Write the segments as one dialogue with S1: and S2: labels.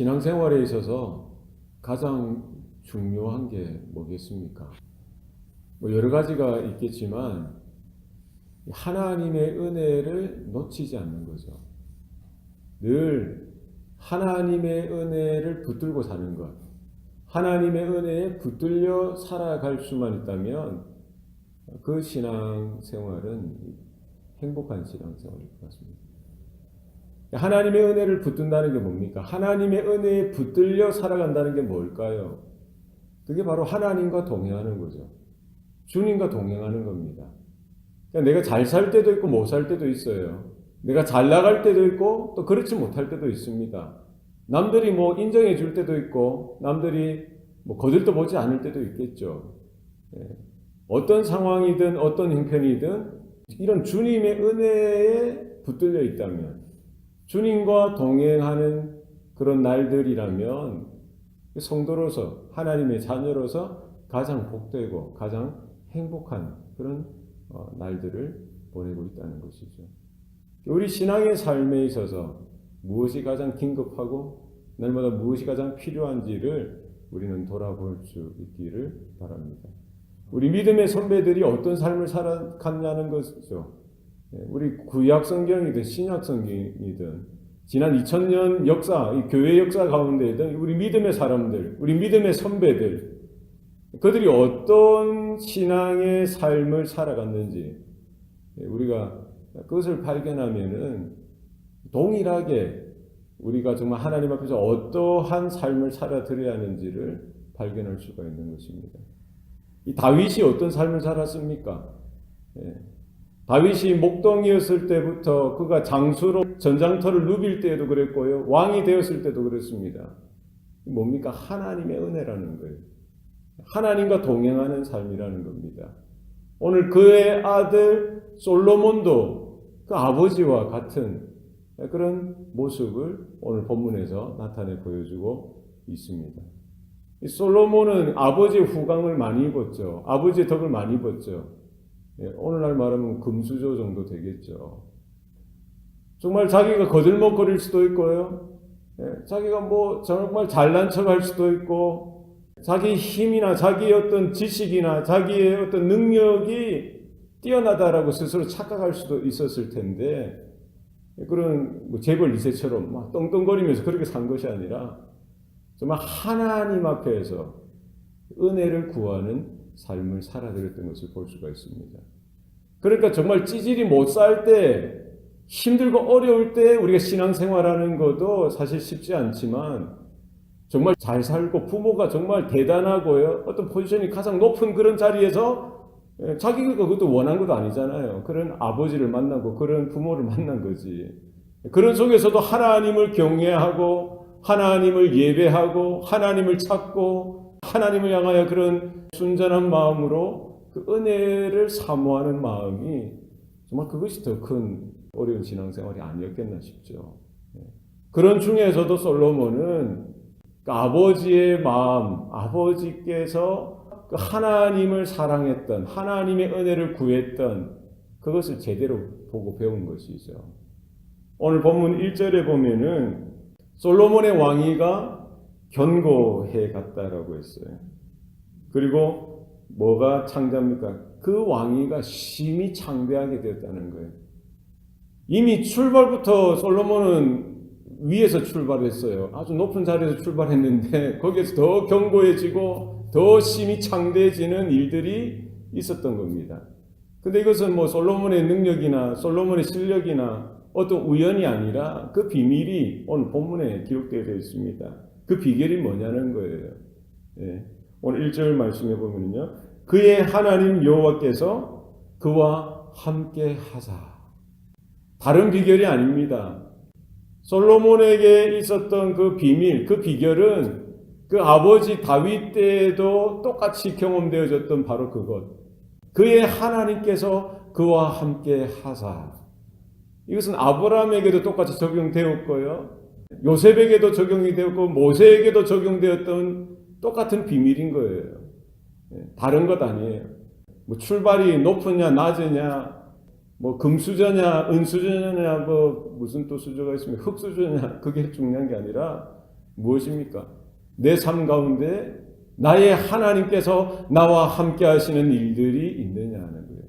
S1: 신앙 생활에 있어서 가장 중요한 게 뭐겠습니까? 뭐 여러 가지가 있겠지만 하나님의 은혜를 놓치지 않는 거죠. 늘 하나님의 은혜를 붙들고 사는 것. 하나님의 은혜에 붙들려 살아갈 수만 있다면 그 신앙 생활은 행복한 신앙 생활일 것 같습니다. 하나님의 은혜를 붙든다는 게 뭡니까? 하나님의 은혜에 붙들려 살아간다는 게 뭘까요? 그게 바로 하나님과 동행하는 거죠. 주님과 동행하는 겁니다. 그러니까 내가 잘 살 때도 있고 못 살 때도 있어요. 내가 잘 나갈 때도 있고 또 그렇지 못할 때도 있습니다. 남들이 뭐 인정해 줄 때도 있고 남들이 뭐 거들떠 보지 않을 때도 있겠죠. 예. 어떤 상황이든 어떤 형편이든 이런 주님의 은혜에 붙들려 있다면 주님과 동행하는 그런 날들이라면 성도로서 하나님의 자녀로서 가장 복되고 가장 행복한 그런 어, 날들을 보내고 있다는 것이죠. 우리 신앙의 삶에 있어서 무엇이 가장 긴급하고 날마다 무엇이 가장 필요한지를 우리는 돌아볼 수 있기를 바랍니다. 우리 믿음의 선배들이 어떤 삶을 살아갔냐는 것이죠. 예, 우리 구약 성경이든 신약 성경이든 지난 2000년 역사, 이 교회 역사 가운데든 우리 믿음의 사람들, 우리 믿음의 선배들, 그들이 어떤 신앙의 삶을 살아갔는지 예, 우리가 그것을 발견하면은 동일하게 우리가 정말 하나님 앞에서 어떠한 삶을 살아들여야 하는지를 발견할 수가 있는 것입니다. 이 다윗이 어떤 삶을 살았습니까? 예. 다윗이 목동이었을 때부터 그가 장수로 전장터를 누빌 때에도 그랬고요. 왕이 되었을 때도 그랬습니다. 뭡니까? 하나님의 은혜라는 거예요. 하나님과 동행하는 삶이라는 겁니다. 오늘 그의 아들 솔로몬도 그 아버지와 같은 그런 모습을 오늘 본문에서 나타내 보여주고 있습니다. 솔로몬은 아버지의 후광을 많이 입었죠. 아버지의 덕을 많이 입었죠. 예, 오늘날 말하면 금수저 정도 되겠죠. 정말 자기가 거들먹거릴 수도 있고요. 예, 자기가 뭐 정말 잘난 척할 수도 있고 자기 힘이나 자기의 어떤 지식이나 자기의 어떤 능력이 뛰어나다라고 스스로 착각할 수도 있었을 텐데 그런 뭐 재벌 2세처럼 막 떵떵거리면서 그렇게 산 것이 아니라 정말 하나님 앞에서 은혜를 구하는 삶을 살아들였던 것을 볼 수가 있습니다. 그러니까 정말 찌질이 못 살 때, 힘들고 어려울 때 우리가 신앙생활하는 것도 사실 쉽지 않지만 정말 잘 살고 부모가 정말 대단하고요. 어떤 포지션이 가장 높은 그런 자리에서 예, 자기가 그것도 원한 것도 아니잖아요. 그런 아버지를 만나고 그런 부모를 만난 거지. 그런 속에서도 하나님을 경외하고 하나님을 예배하고 하나님을 찾고 하나님을 향하여 그런 순전한 마음으로 그 은혜를 사모하는 마음이 정말 그것이 더 큰 어려운 신앙생활이 아니었겠나 싶죠. 예. 그런 중에서도 솔로몬은 그 아버지의 마음, 아버지께서 그 하나님을 사랑했던 하나님의 은혜를 구했던 그것을 제대로 보고 배운 것이죠. 오늘 본문 1절에 보면은 솔로몬의 왕위가 견고해 갔다라고 했어요. 그리고 뭐가 창대합니까? 그 왕위가 심히 창대하게 되었다는 거예요. 이미 출발부터 솔로몬은 위에서 출발했어요. 아주 높은 자리에서 출발했는데 거기에서 더 견고해지고 더 심히 창대해지는 일들이 있었던 겁니다. 근데 이것은 뭐 솔로몬의 능력이나 솔로몬의 실력이나 어떤 우연이 아니라 그 비밀이 오늘 본문에 기록되어 있습니다. 그 비결이 뭐냐는 거예요. 예. 오늘 1절 말씀해 보면요. 그의 하나님 여호와께서 그와 함께 하사. 다른 비결이 아닙니다. 솔로몬에게 있었던 그 비밀, 그 비결은 그 아버지 다윗 때에도 똑같이 경험되어졌던 바로 그것. 그의 하나님께서 그와 함께 하사. 이것은 아브라함에게도 똑같이 적용되었고요. 요셉에게도 적용이 되었고 모세에게도 적용되었던 똑같은 비밀인 거예요. 예, 다른 것 아니에요. 뭐 출발이 높으냐 낮으냐 뭐 금수저냐 은수저냐 뭐 무슨 또 수저가 있으면 흑수저냐 그게 중요한 게 아니라 무엇입니까? 내 삶 가운데 나의 하나님께서 나와 함께 하시는 일들이 있느냐 하는 거예요.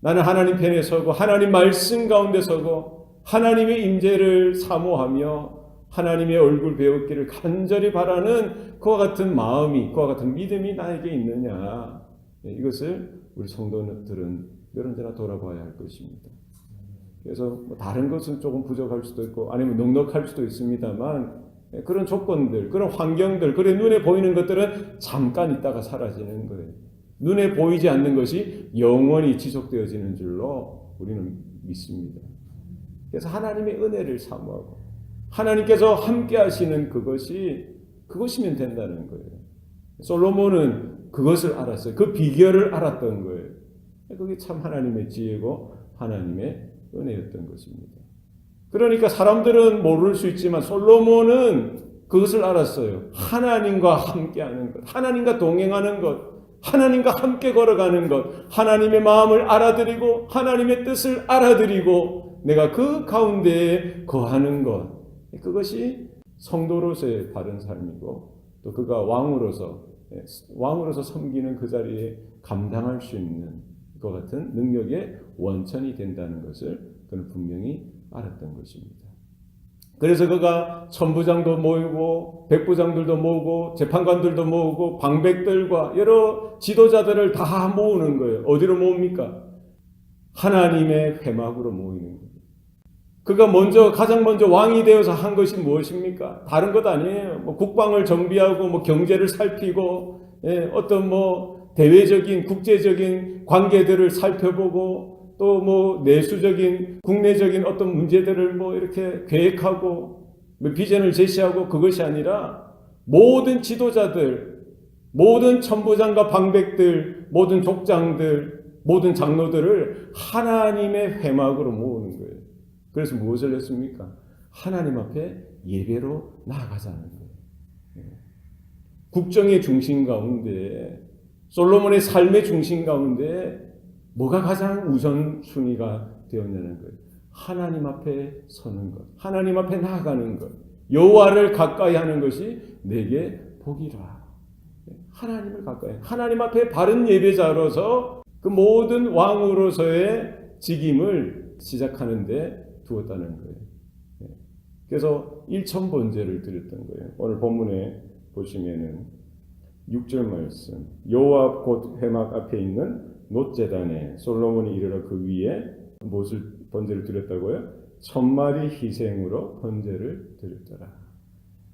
S1: 나는 하나님 편에 서고 하나님 말씀 가운데 서고 하나님의 임재를 사모하며 하나님의 얼굴 배웠기를 간절히 바라는 그와 같은 마음이 그와 같은 믿음이 나에게 있느냐 예, 이것을 우리 성도들은 몇 언제나 돌아봐야 할 것입니다. 그래서 뭐 다른 것은 조금 부족할 수도 있고 아니면 넉넉할 수도 있습니다만 예, 그런 조건들, 그런 환경들, 그래 눈에 보이는 것들은 잠깐 있다가 사라지는 거예요. 눈에 보이지 않는 것이 영원히 지속되어지는 줄로 우리는 믿습니다. 그래서 하나님의 은혜를 사모하고 하나님께서 함께 하시는 그것이 그것이면 된다는 거예요. 솔로몬은 그것을 알았어요. 그 비결을 알았던 거예요. 그게 참 하나님의 지혜고 하나님의 은혜였던 것입니다. 그러니까 사람들은 모를 수 있지만 솔로몬은 그것을 알았어요. 하나님과 함께하는 것, 하나님과 동행하는 것, 하나님과 함께 걸어가는 것, 하나님의 마음을 알아들이고 하나님의 뜻을 알아들이고 내가 그 가운데에 거하는 것, 그것이 성도로서의 바른 삶이고 또 그가 왕으로서 예, 왕으로서 섬기는 그 자리에 감당할 수 있는 것 같은 능력의 원천이 된다는 것을 그는 분명히 알았던 것입니다. 그래서 그가 천부장도 모이고 백부장들도 모으고 재판관들도 모으고 방백들과 여러 지도자들을 다 모으는 거예요. 어디로 모읍니까? 하나님의 회막으로 모이는 거예요. 그가 먼저 가장 먼저 왕이 되어서 한 것이 무엇입니까? 다른 것 아니에요. 뭐 국방을 정비하고 뭐 경제를 살피고 예, 어떤 뭐 대외적인 국제적인 관계들을 살펴보고 또 뭐 내수적인 국내적인 어떤 문제들을 뭐 이렇게 계획하고 뭐 비전을 제시하고 그것이 아니라 모든 지도자들 모든 천부장과 방백들 모든 족장들 모든 장로들을 하나님의 회막으로 모으는 거예요. 그래서 무엇을 했습니까? 하나님 앞에 예배로 나아가자는 거예요. 예. 국정의 중심 가운데 솔로몬의 삶의 중심 가운데 뭐가 가장 우선순위가 되었냐는 거예요. 하나님 앞에 서는 것, 하나님 앞에 나아가는 것, 여호와를 가까이 하는 것이 내게 복이라. 예. 하나님을 가까이, 하나님 앞에 바른 예배자로서 그 모든 왕으로서의 직임을 시작하는데 두었다는 거예요. 예. 그래서 일천 번제를 드렸던 거예요. 오늘 본문에 보시면은 6절 말씀 여호와 곧 회막 앞에 있는 놋제단에 솔로몬이 이르러 그 위에 무엇을 번제를 드렸다고요? 천 마리 희생으로 번제를 드렸더라.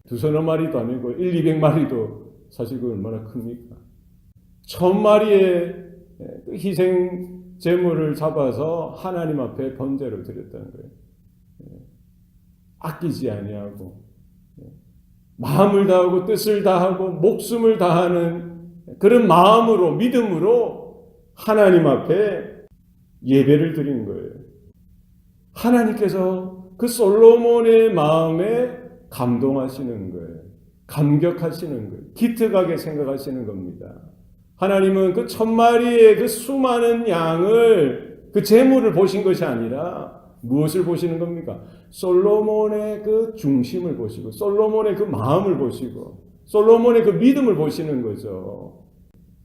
S1: 두 서너 마리도 아니고 1, 200마리도 사실 그 얼마나 큽니까? 천 마리의 그 희생 제물을 잡아서 하나님 앞에 번제로 드렸다는 거예요. 아끼지 아니하고 마음을 다하고 뜻을 다하고 목숨을 다하는 그런 마음으로 믿음으로 하나님 앞에 예배를 드리는 거예요. 하나님께서 그 솔로몬의 마음에 감동하시는 거예요. 감격하시는 거예요. 기특하게 생각하시는 겁니다. 하나님은 그 천 마리의 그 수많은 양을 그 재물을 보신 것이 아니라 무엇을 보시는 겁니까? 솔로몬의 그 중심을 보시고 솔로몬의 그 마음을 보시고 솔로몬의 그 믿음을 보시는 거죠.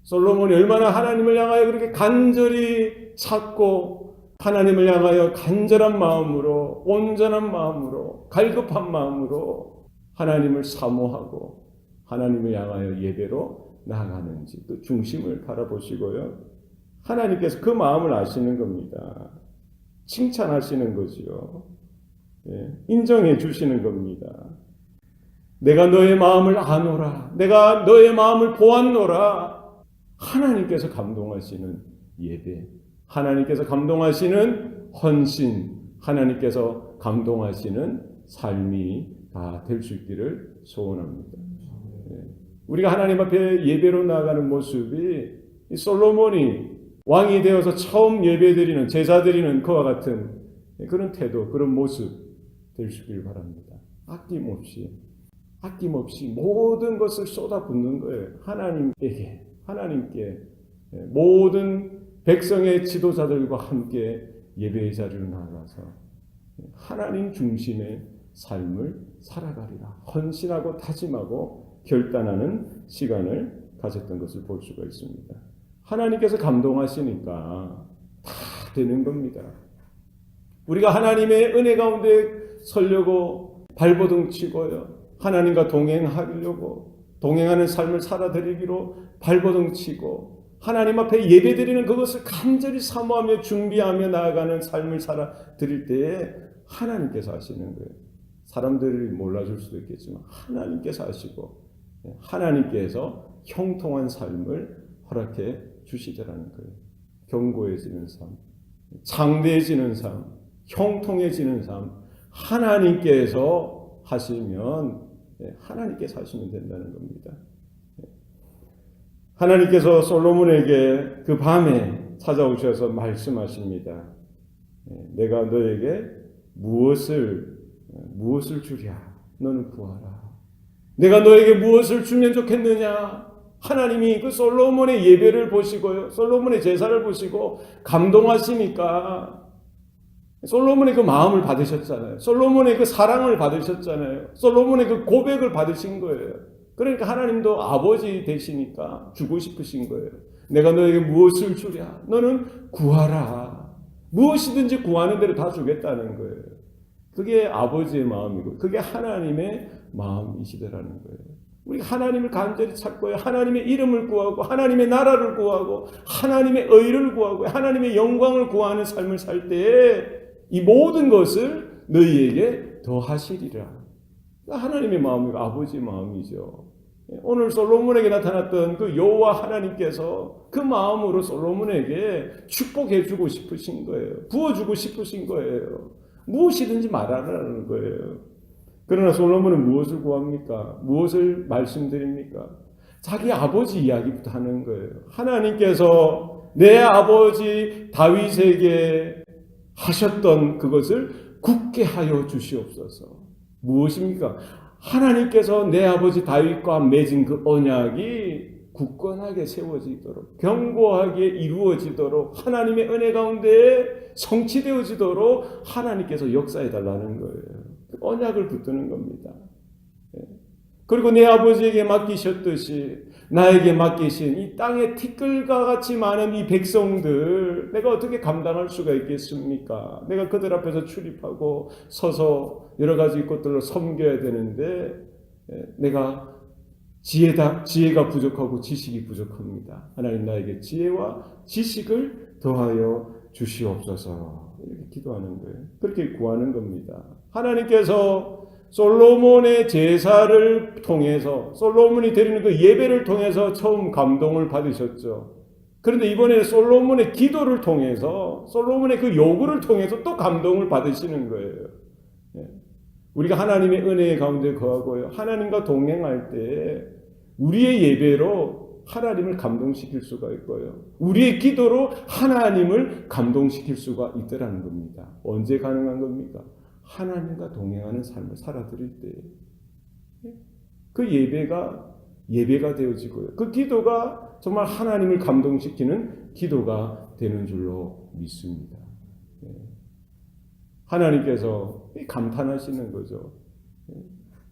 S1: 솔로몬이 얼마나 하나님을 향하여 그렇게 간절히 찾고 하나님을 향하여 간절한 마음으로 온전한 마음으로 갈급한 마음으로 하나님을 사모하고 하나님을 향하여 예배로 나아가는지 그 중심을 바라보시고요. 하나님께서 그 마음을 아시는 겁니다. 칭찬하시는 거지요. 예, 인정해 주시는 겁니다. 내가 너의 마음을 아노라. 내가 너의 마음을 보았노라. 하나님께서 감동하시는 예배. 하나님께서 감동하시는 헌신. 하나님께서 감동하시는 삶이 다 될 수 있기를 소원합니다. 예, 우리가 하나님 앞에 예배로 나아가는 모습이 솔로몬이 왕이 되어서 처음 예배드리는 제사드리는 그와 같은 그런 태도, 그런 모습 될수 있기를 바랍니다. 아낌없이 아낌없이 모든 것을 쏟아붓는 거예요. 하나님에게 하나님께 모든 백성의 지도자들과 함께 예배의 자리로 나가서 하나님 중심의 삶을 살아가리라. 헌신하고 다짐하고 결단하는 시간을 가졌던 것을 볼 수가 있습니다. 하나님께서 감동하시니까 다 되는 겁니다. 우리가 하나님의 은혜 가운데 서려고 발버둥 치고요. 하나님과 동행하려고 동행하는 삶을 살아드리기로 발버둥 치고 하나님 앞에 예배드리는 그것을 간절히 사모하며 준비하며 나아가는 삶을 살아드릴 때에 하나님께서 하시는 거예요. 사람들이 몰라줄 수도 있겠지만 하나님께서 하시고 하나님께서 형통한 삶을 허락해 주시더라는 거예요. 견고해지는 삶, 장대해지는 삶, 형통해지는 삶, 하나님께서 하시면 예, 하나님께서 하시면 된다는 겁니다. 예. 하나님께서 솔로몬에게 그 밤에 찾아오셔서 말씀하십니다. 예, 내가 너에게 무엇을 무엇을 주랴? 너는 구하라. 내가 너에게 무엇을 주면 좋겠느냐? 하나님이 그 솔로몬의 예배를 보시고요. 솔로몬의 제사를 보시고 감동하시니까 솔로몬의 그 마음을 받으셨잖아요. 솔로몬의 그 사랑을 받으셨잖아요. 솔로몬의 그 고백을 받으신 거예요. 그러니까 하나님도 아버지 되시니까 주고 싶으신 거예요. 내가 너에게 무엇을 주랴? 너는 구하라. 무엇이든지 구하는 대로 다 주겠다는 거예요. 그게 아버지의 마음이고, 그게 하나님의 마음이시더라는 거예요. 우리가 하나님을 간절히 찾고요. 하나님의 이름을 구하고, 하나님의 나라를 구하고, 하나님의 의를 구하고, 하나님의 영광을 구하는 삶을 살 때에 이 모든 것을 너희에게 더하시리라. 하나님의 마음이 아버지의 마음이죠. 오늘 솔로몬에게 나타났던 그 여호와 하나님께서 그 마음으로 솔로몬에게 축복해 주고 싶으신 거예요. 부어 주고 싶으신 거예요. 무엇이든지 말하라는 거예요. 그러나 솔로몬은 무엇을 구합니까? 무엇을 말씀드립니까? 자기 아버지 이야기부터 하는 거예요. 하나님께서 내 아버지 다윗에게 하셨던 그것을 굳게 하여 주시옵소서. 무엇입니까? 하나님께서 내 아버지 다윗과 맺은 그 언약이 굳건하게 세워지도록 견고하게 이루어지도록 하나님의 은혜 가운데 성취되어지도록 하나님께서 역사해 달라는 거예요. 그 언약을 붙드는 겁니다. 예. 그리고 내 아버지에게 맡기셨듯이 나에게 맡기신 이 땅의 티끌과 같이 많은 이 백성들 내가 어떻게 감당할 수가 있겠습니까? 내가 그들 앞에서 출입하고 서서 여러 가지 것들로 섬겨야 되는데 예, 내가 지혜다 지혜가 부족하고 지식이 부족합니다. 하나님 나에게 지혜와 지식을 더하여 주시옵소서 이렇게 기도하는 거예요. 그렇게 구하는 겁니다. 하나님께서 솔로몬의 제사를 통해서 솔로몬이 드리는 그 예배를 통해서 처음 감동을 받으셨죠. 그런데 이번에 솔로몬의 기도를 통해서 솔로몬의 그 요구를 통해서 또 감동을 받으시는 거예요. 예. 우리가 하나님의 은혜 가운데 거하고요. 하나님과 동행할 때 우리의 예배로 하나님을 감동시킬 수가 있고요. 우리의 기도로 하나님을 감동시킬 수가 있더라는 겁니다. 언제 가능한 겁니까? 하나님과 동행하는 삶을 살아드릴 때, 그 예배가 예배가 되어지고요. 그 기도가 정말 하나님을 감동시키는 기도가 되는 줄로 믿습니다. 예. 하나님께서 감탄하시는 거죠. 예.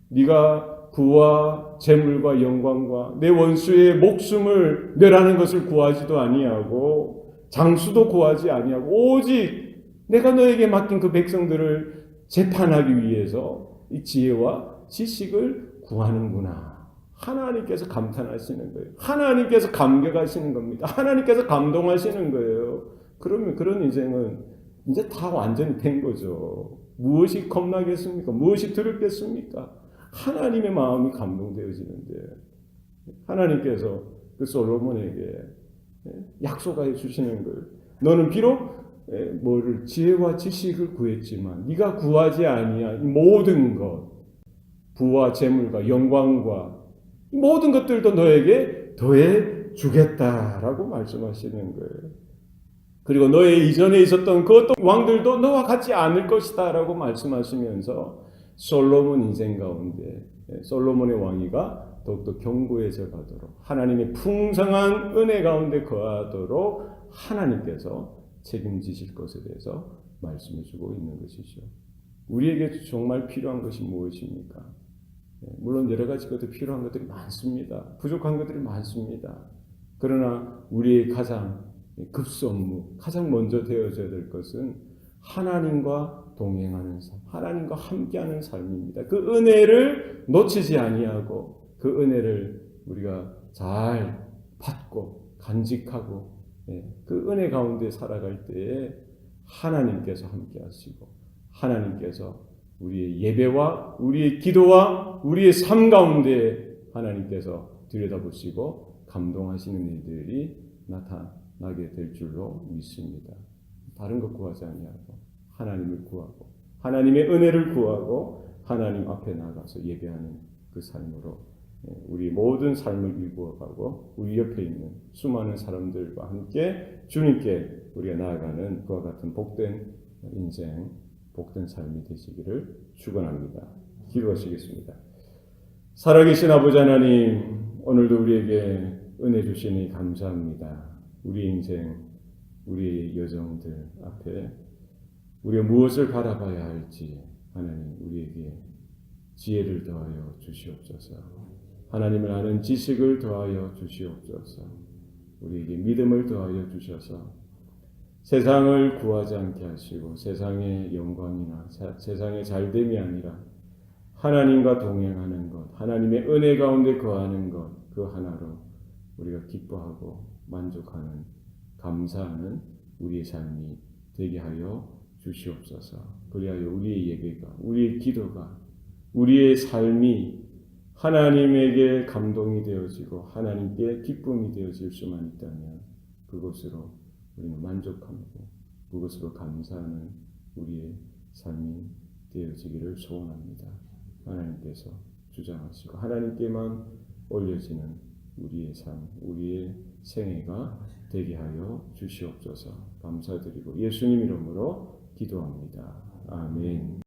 S1: 네가 부와 재물과 영광과 내 원수의 목숨을 멸하는 것을 구하지도 아니하고 장수도 구하지 아니하고 오직 내가 너에게 맡긴 그 백성들을 재판하기 위해서 이 지혜와 지식을 구하는구나. 하나님께서 감탄하시는 거예요. 하나님께서 감격하시는 겁니다. 하나님께서 감동하시는 거예요. 그러면 그런 인생은 이제 다 완전히 된 거죠. 무엇이 겁나겠습니까? 무엇이 두렵겠습니까? 하나님의 마음이 감동되어지는데 하나님께서 그 솔로몬에게 약속해 주시는 거예요. 너는 비록 뭐를 지혜와 지식을 구했지만 네가 구하지 아니한 모든 것 부와 재물과 영광과 모든 것들도 너에게 더해 주겠다라고 말씀하시는 거예요. 그리고 너의 이전에 있었던 그 어떤 왕들도 너와 같지 않을 것이다라고 말씀하시면서 솔로몬 인생 가운데 솔로몬의 왕위가 더욱더 견고해져 가도록 하나님의 풍성한 은혜 가운데 거하도록 하나님께서 책임지실 것에 대해서 말씀해 주고 있는 것이죠. 우리에게 정말 필요한 것이 무엇입니까? 예, 물론 여러 가지 것들 필요한 것들이 많습니다. 부족한 것들이 많습니다. 그러나 우리의 가장 급수 업무, 가장 먼저 되어져야 될 것은 하나님과 동행하는 삶, 하나님과 함께하는 삶입니다. 그 은혜를 놓치지 아니하고 그 은혜를 우리가 잘 받고 간직하고 예, 그 은혜 가운데 살아갈 때에 하나님께서 함께하시고 하나님께서 우리의 예배와 우리의 기도와 우리의 삶 가운데 하나님께서 들여다보시고 감동하시는 일들이 나타나게 될 줄로 믿습니다. 다른 것 구하지 아니하고 하나님을 구하고 하나님의 은혜를 구하고 하나님 앞에 나가서 예배하는 그 삶으로 예, 우리 모든 삶을 일구어가고 우리 옆에 있는 수많은 사람들과 함께 주님께 우리가 나아가는 그와 같은 복된 인생, 복된 삶이 되시기를 축원합니다. 기도하시겠습니다. 살아계신 아버지 하나님, 오늘도 우리에게 은혜 주시니 감사합니다. 우리 인생, 우리 여정들 앞에 우리가 무엇을 바라봐야 할지 하나님 우리에게 지혜를 더하여 주시옵소서. 하나님을 아는 지식을 더하여 주시옵소서. 우리에게 믿음을 더하여 주셔서 세상을 구하지 않게 하시고 세상의 영광이나 사- 세상의 잘됨이 아니라 하나님과 동행하는 것, 하나님의 은혜 가운데 거하는 것, 그 하나로 우리가 기뻐하고 만족하는 감사하는 우리의 삶이 되게 하여 주시옵소서. 그리하여 우리의 예배가, 우리의 기도가, 우리의 삶이 하나님에게 감동이 되어지고 하나님께 기쁨이 되어질 수만 있다면 그것으로 우리는 만족하고 그것으로 감사하는 우리의 삶이 되어지기를 소원합니다. 하나님께서 주장하시고 하나님께만 올려지는 우리의 삶, 우리의 생애가 되게 하여 주시옵소서 감사드리고 예수님 이름으로 기도합니다. 아멘.